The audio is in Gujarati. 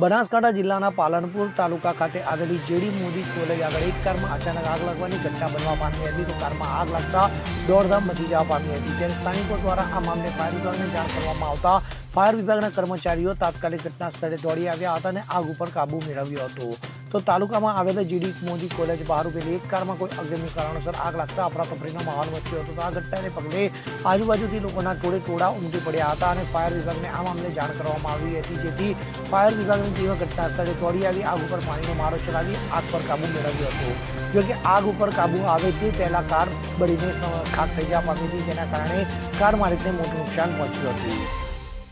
બનાસકાંઠા જિલ્લાના પાલનપુર તાલુકા ખાતે આવેલી જેડી મોદી કોલેજ આગળ એક કારમાં અચાનક આગ લાગવાની ઘટના બનવા પામી હતી. તો કારમાં આગ લાગતા દોડધામ મચી જવા પામી હતી. ત્યારે સ્થાનિકો દ્વારા આ મામલે ફાયર વિભાગને જાણ કરવામાં આવતા ફાયર વિભાગના કર્મચારીઓ તાત્કાલિક ઘટના સ્થળે દોડી આવ્યા હતા અને આગ ઉપર કાબુ મેળવ્યો હતો. તો તાલુકામાં આવેલા જીડી મોદી કોલેજ બહાર ઉભેલી. એક કારમાં કોઈ અગમ્ય કારણોસર આગ લાગતા અફરાતફરીનો માહોલ મચ્યો હતો. તો આ ઘટનાને પગલે આજુબાજુથી લોકોના ટોળે ટોળા ઉમટી પડ્યા હતા અને ફાયર વિભાગને આ મામલે જાણ કરવામાં આવી હતી. જેથી ફાયર વિભાગની ટીમ ઘટના સ્થળે દોડી આવી, આગ ઉપર પાણીનો મારો ચલાવી, આગ પર કાબુ મેળવ્યો હતો. જોકે આગ ઉપર કાબુ આવે તે પહેલા કાર બળીને ખાક થઈ જવા પામી હતી. જેના કારણે કાર માલિકને મોટું નુકસાન પહોંચ્યું હતું.